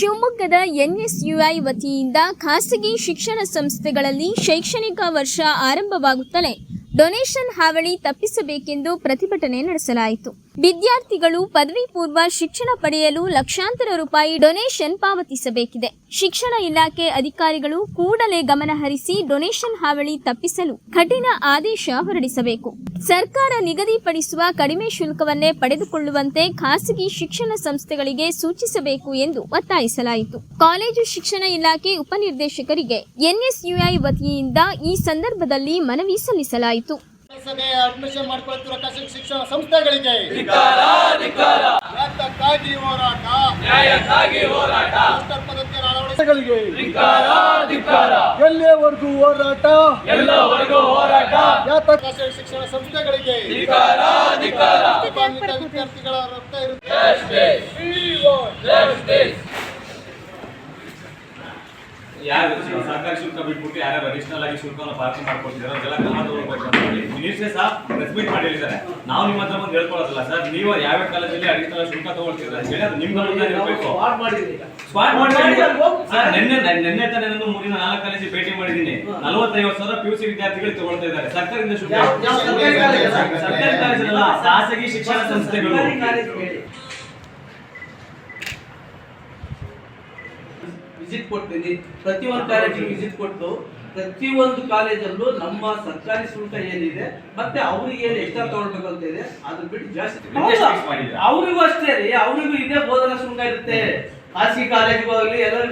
ಶಿವಮೊಗ್ಗದ ಎನ್ಎಸ್ಯುಐ ವತಿಯಿಂದ ಖಾಸಗಿ ಶಿಕ್ಷಣ ಸಂಸ್ಥೆಗಳಲ್ಲಿ ಶೈಕ್ಷಣಿಕ ವರ್ಷ ಆರಂಭವಾಗುತ್ತಲೇ ಡೊನೇಷನ್ ಹಾವಳಿ ತಪ್ಪಿಸಬೇಕೆಂದು ಪ್ರತಿಭಟನೆ ನಡೆಸಲಾಯಿತು. ವಿದ್ಯಾರ್ಥಿಗಳು ಪದವಿ ಪೂರ್ವ ಶಿಕ್ಷಣ ಪಡೆಯಲು ಲಕ್ಷಾಂತರ ರೂಪಾಯಿ ಡೊನೇಷನ್ ಪಾವತಿಸಬೇಕಿದೆ. ಶಿಕ್ಷಣ ಇಲಾಖೆ ಅಧಿಕಾರಿಗಳು ಕೂಡಲೇ ಗಮನಹರಿಸಿ ಡೊನೇಷನ್ ಹಾವಳಿ ತಪ್ಪಿಸಲು ಕಠಿಣ ಆದೇಶ ಹೊರಡಿಸಬೇಕು. ಸರ್ಕಾರ ನಿಗದಿಪಡಿಸುವ ಕಡಿಮೆ ಶುಲ್ಕವನ್ನೇ ಪಡೆದುಕೊಳ್ಳುವಂತೆ ಖಾಸಗಿ ಶಿಕ್ಷಣ ಸಂಸ್ಥೆಗಳಿಗೆ ಸೂಚಿಸಬೇಕು ಎಂದು ಒತ್ತಾಯಿಸಲಾಯಿತು. ಕಾಲೇಜು ಶಿಕ್ಷಣ ಇಲಾಖೆ ಉಪನಿರ್ದೇಶಕರಿಗೆ ಎನ್ಎಸ್ಯುಐ ವತಿಯಿಂದ ಈ ಸಂದರ್ಭದಲ್ಲಿ ಮನವಿ ಸಲ್ಲಿಸಲಾಯಿತು. ಸಭೆ ಅಡ್ಮಿಷನ್ ಮಾಡ್ಕೊಳ್ತಿರೋ ಖಾಸಗಿ ಶಿಕ್ಷಣ ಸಂಸ್ಥೆಗಳಿಗೆ ಎಲ್ಲಿಯವರೆಗೂ ಹೋರಾಟ ನ್ಯಾಯಕ್ಕಾಗಿ ಹೋರಾಟ ಎಲ್ಲಿವರೆಗೂ ಹೋರಾಟ ಎಲ್ಲವರೆಗೂ ಹೋರಾಟ ಯಾತ ಖಾಸಗಿ ಶಿಕ್ಷಣ ಸಂಸ್ಥೆಗಳಿಗೆ ವಿದ್ಯಾರ್ಥಿಗಳ ರಕ್ತ ಇರುತ್ತೆ ಯಾರು ಸರ್ಕಾರಿ ಶುಲ್ಕ ಬಿಟ್ಬಿಟ್ಟು ಯಾರ್ಯಾರು ಅಡಿಷನಲ್ ಆಗಿ ಶುಲ್ಕವನ್ನು ಪಾವತಿ ಮಾಡ್ಕೊಳ್ತಿದ್ದಾರೆ ಅದೆಲ್ಲ ಕ್ರಮ ತಗೊಳ್ಬೇಕು ಅಂತ ಹೇಳಿ ಮಿನಿಸ್ಟ್ರೇ ಸಹ ನಾವು ನಿಮ್ಮ ಹತ್ರ ಬಂದು ಹೇಳ್ಕೊಳ್ಳೋದಿಲ್ಲ ಸರ್ ನೀವು ಯಾವ್ಯಾವ ಕಾಲೇಜಲ್ಲಿ ಅಡಿಷನಲ್ ಶುಲ್ಕ ತಗೊಳ್ತಿದ್ದಾರೆ ಅಂತ ಹೇಳಿ ಅದು ನಿಮ್ಮ ಇರಬೇಕು. ಸ್ಪಾಟ್ ಮಾಡಿ ನಿನ್ನೆ ನಿನ್ನೆ ತಾನೇ ನಾನು ಮೂರಿನ ನಾಲ್ಕು ಕಾಲೇಜಿ ಭೇಟಿ ಮಾಡಿದ್ದೀನಿ. ನಲವತ್ತೈವತ್ತು ಸಾವಿರ ಪಿ ಯು ಸಿ ವಿದ್ಯಾರ್ಥಿಗಳು ತಗೊಳ್ತಾ ಇದ್ದಾರೆ. ಸರ್ಕಾರದಿಂದ ಶುಲ್ಕ? ಸರ್ಕಾರಿ ಕಾಲೇಜಲ್ಲ ಖಾಸಗಿ ಶಿಕ್ಷಣ ಸಂಸ್ಥೆಗಳು. ವಿಸಿಟ್ ಕೊಡ್ತೀನಿ. ಪ್ರತಿಯೊಂದು ಕಾಲೇಜಿಗೆ ವಿಸಿಟ್ ಕೊಟ್ಟು ಪ್ರತಿಯೊಂದು ಕಾಲೇಜಲ್ಲೂ ನಮ್ಮ ಸರ್ಕಾರಿ ಶುಲ್ಕ ಏನಿದೆ ಮತ್ತೆ ಅವ್ರಿಗೆ ಏನು ಎಕ್ಸ್ಟ್ರಾ ತಗೊಳ್ಬೇಕು ಅಂತ ಇದೆ ಅದ್ರ ಬಿಟ್ಟು ಜಾಸ್ತಿ ಎಷ್ಟು? ಅವರಿಗೂ ಅಷ್ಟೇ ರೀ ಅವರಿಗೂ ಇದೇ ಬೋಧನಾ ಶುಲ್ಕ ಇರುತ್ತೆ. ಖಾಸಗಿ ಕಾಲೇಜ್ ಹೋಗಲಿ ಎಲ್ಲರೂ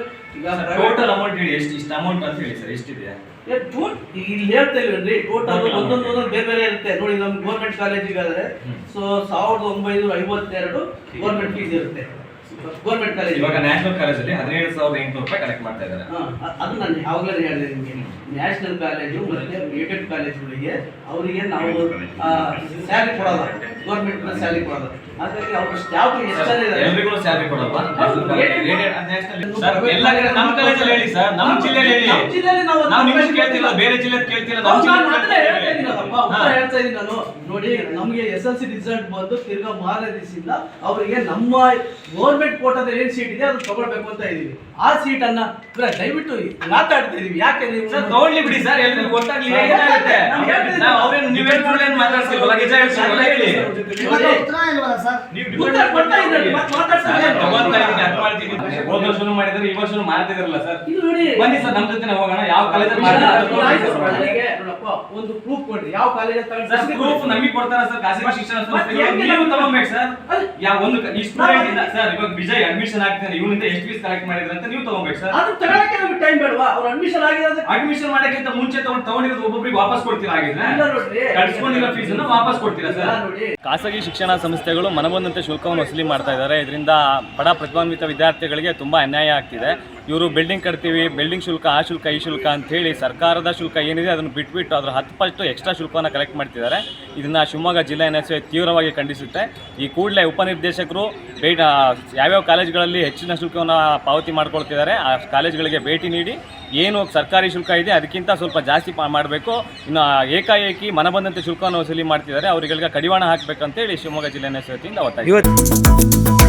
ಟೋಟಲ್ ಅಮೌಂಟ್ ಹೇಳಿ ಎಷ್ಟು ಇಷ್ಟು ಅಮೌಂಟ್ ಅಂತ ಹೇಳಿ ಸರ್ ಎಷ್ಟಿದೆ ಇಲ್ಲಿ ಹೇಳ್ತಾ ಇಲ್ವೇನ್ರಿ ಟೋಟಲ್ ಒಂದೊಂದು. ಒಂದೊಂದು ಬೇರೆ ಬೇರೆ ಇರುತ್ತೆ. ನೋಡಿ ನಮ್ಮ ಗೌರ್ಮೆಂಟ್ ಕಾಲೇಜಿಗಾದ್ರೆ ಸೊ ಸಾವಿರದ ಒಂಬೈನೂರ ಐವತ್ತೆರಡು ಗೌರ್ಮೆಂಟ್ ಫೀಸ್ ಇರುತ್ತೆ. ಗೌರ್ಮೆಂಟ್ ಕಾಲೇಜ್ ಇವಾಗ ನ್ಯಾಷನಲ್ ಕಾಲೇಜಲ್ಲಿ ಹದಿನೇಳು ಸಾವಿರದ ಎಂಟುನೂರು ರೂಪಾಯಿ ಕಲೆಕ್ಟ್ ಮಾಡ್ತಾ ಇದ್ದಾರೆ. ಅದು ನಾನು ಯಾವಾಗಲೇ ಹೇಳಿದೆ ನಿಮಗೆ. ನ್ಯಾಷನಲ್ ಕಾಲೇಜು ಮತ್ತೆ ಏಡೆಡ್ ಕಾಲೇಜುಗಳಿಗೆ ಅವರಿಗೆ ನಾವು ಸ್ಯಾಲರಿ ಕೊಡಲ್ಲ. ಗೌರ್ಮೆಂಟ್ ಸ್ಯಾಲರಿ ಕೊಡಲ್ಲ. ಹಾಗಾಗಿ ಅವ್ರ ಸ್ಟಾಫ್ ಎಲ್ರಿಗೂ ಸ್ಯಾಲರಿ ಕೊಡಲ್ವಾ? ಎಲ್ಲ ಕಡೆ ನಮ್ಮ ಕಾಲೇಜಲ್ಲಿ ಹೇಳಿ ಸರ್ ನಮ್ಮ ಜಿಲ್ಲೆಯಲ್ಲಿ ಹೇಳಿ. ನಮ್ಮ ಜಿಲ್ಲೆಯಲ್ಲಿ ನಾವು ನಾವು ನಿಮ್ಗೆ ಕೇಳ್ತಿಲ್ಲ ಬೇರೆ ಜಿಲ್ಲೆ ಕೇಳ್ತಿಲ್ಲ ನಮ್ಮ ಜಿಲ್ಲೆ ಹೇಳ್ತಾ ಇದ್ದೀನಲ್ಲಪ್ಪ, ಉತ್ತರ ಹೇಳ್ತಾ ಇದ್ದೀನಿ ನಾನು. ನೋಡಿ ನಮಗೆ ಎಸ್ ಎಲ್ ಸಿ ರಿಸಲ್ಟ್ ಬಂದು ತಿರ್ಗಾ ದಿವಸದಿಂದ ಅವರಿಗೆ ನಮ್ಮ ಗೌರ್ಮೆಂಟ್ ಕೋಟಾದ ಏನ್ ಸೀಟ್ ಇದೆ ಅದು ತಗೊಳ್ಬೇಕು ಅಂತ ಇದೀವಿ ಆ ಸೀಟ್ ಅನ್ನ ದಯವಿಟ್ಟು ಮಾತಾಡ್ತಾ ಇದೀವಿ ಯಾಕೆ ನೀವು ಸರ್ ತಗೊಳ್ಳಿ ಬಿಡಿ ಸರ್ ಎಲ್ಲರಿಗೂ ಗೊತ್ತಾಗ್ಲಿ ಏನಾಗುತ್ತೆ ನಾನು ಹೇಳ್ತೀನಿ. ನಾವು ಅವ್ರೇನು ನಿಜ ಹೇಳಿ ನೀವು ಹೋದ ವರ್ಷನೂ ಮಾಡಿದ್ರೆ ಈ ವರ್ಷನೂ ಮಾಡ್ತಿದ್ರಲ್ಲ ಸರ್ ಇಲ್ಲಿ ನೋಡಿ ಬನ್ನಿ ಸರ್ ನಮ್ಮ ಜೊತೆ ಹೋಗೋಣ ಯಾವ ಕಾಲೇಜಲ್ಲಿ ಆಯ್ತು, ಮಾಡ್ತಾರೆ ಒಂದು ಪ್ರೂಫ್ ಕೊಡ್ರಿ ಯಾವ ಕಾಲೇಜ್ ಸರ್ ಪ್ರೂಫ್ ನಮಗೆ ಕೊಡ್ತಾರ ಸರ್ ಖಾಸಗಿ ಶಿಕ್ಷಣ ಸಂಸ್ಥೆಗಳು ಹೆಂಗೆ ನೀವು ನಮ್ಗೆ- ಸರ್ ಯಾವ ಒಂದು ಈ ಸ್ಟೂಡೆಂಟ್ ಇಂದ ಸರ್ ಇವಾಗ ವಿಜಯ್ ಅಡ್ಮಿಷನ್ ಆಗ್ತಾನೆ ಇವನಿಂದ ಎಷ್ಟು ಫೀಸ್ ಕಲೆಕ್ಟ್ ಮಾಡಿದ್ರೆ ಅಂತ ನೀವು ತಗೋಬೇಕು ಸರ್. ಅದು ತಗೊಳಕ್ಕೆ ನಮ್ಗೆ ಟೈಮ್ ಬೇಡವಾ? ಅವ್ರು ಅಡ್ಮಿಷನ್ ಆಗಿರೋದು ಅಡ್ಮಿಷನ್ ಮಾಡಕ್ಕಿಂತ ಮುಂಚೆ ತಗೊಂಡು ತಗೊಂಡಿರೋದು ಒಬ್ಬೊಬ್ಬರಿಗೆ ವಾಪಸ್ ಕೊಡ್ತೀರಾ ಆಗಿದ್ರೆ ಕಟ್ಸ್ಕೊಂಡಿರೋ ನೋಡ್ರಿ. ಫೀಸ್ ಅನ್ನ ವಾಪಸ್ ಕೊಡ್ತೀರಾ ಸರ್? ಖಾಸಗಿ ಶಿಕ್ಷಣ ಸಂಸ್ಥೆಗಳು ಮನಬಂದಂತೆ ಶುಲ್ಕವನ್ನು ವಸೂಲಿ ಮಾಡ್ತಾ ಇದ್ದಾರೆ. ಇದರಿಂದ ಬಡ ಪ್ರತಿಭಾನ್ವಿತ ವಿದ್ಯಾರ್ಥಿಗಳಿಗೆ ತುಂಬಾ ಅನ್ಯಾಯ ಆಗ್ತಿದೆ. ಇವರು ಬಿಲ್ಡಿಂಗ್ ಕಟ್ತೀವಿ ಬಿಲ್ಡಿಂಗ್ ಶುಲ್ಕ, ಆ ಶುಲ್ಕ, ಈ ಶುಲ್ಕ ಅಂತ ಹೇಳಿ ಸರ್ಕಾರದ ಶುಲ್ಕ ಏನಿದೆ ಅದನ್ನು ಬಿಟ್ಬಿಟ್ಟು ಅದರ ಹತ್ತು ಪಟ್ಟು ಎಕ್ಸ್ಟ್ರಾ ಶುಲ್ಕವನ್ನು ಕಲೆಕ್ಟ್ ಮಾಡ್ತಿದ್ದಾರೆ. ಇದನ್ನು ಶಿವಮೊಗ್ಗ ಜಿಲ್ಲಾ ಎನ್ ಎಸ್ ತೀವ್ರವಾಗಿ ಖಂಡಿಸುತ್ತೆ. ಈ ಕೂಡಲೇ ಉಪನಿರ್ದೇಶಕರು ಬೇಟ ಯಾವ್ಯಾವ ಕಾಲೇಜುಗಳಲ್ಲಿ ಹೆಚ್ಚಿನ ಶುಲ್ಕವನ್ನು ಪಾವತಿ ಮಾಡ್ಕೊಳ್ತಿದ್ದಾರೆ, ಆ ಕಾಲೇಜುಗಳಿಗೆ ಭೇಟಿ ನೀಡಿ ಏನು ಸರ್ಕಾರಿ ಶುಲ್ಕ ಇದೆ ಅದಕ್ಕಿಂತ ಸ್ವಲ್ಪ ಜಾಸ್ತಿ ಮಾಡಬೇಕು. ಇನ್ನು ಏಕಾಏಕಿ ಮನಬಂದಂತೆ ಶುಲ್ಕವನ್ನು ವಸೂಲಿ ಮಾಡ್ತಿದ್ದಾರೆ ಅವರಿಗೆ ಕಡಿವಾಣ ಹಾಕಬೇಕಂತೇಳಿ ಶಿವಮೊಗ್ಗ ಜಿಲ್ಲೆ ಎನ್ ಎಸ್ ವತಿಯಿಂದ ಒತ್ತಾಯ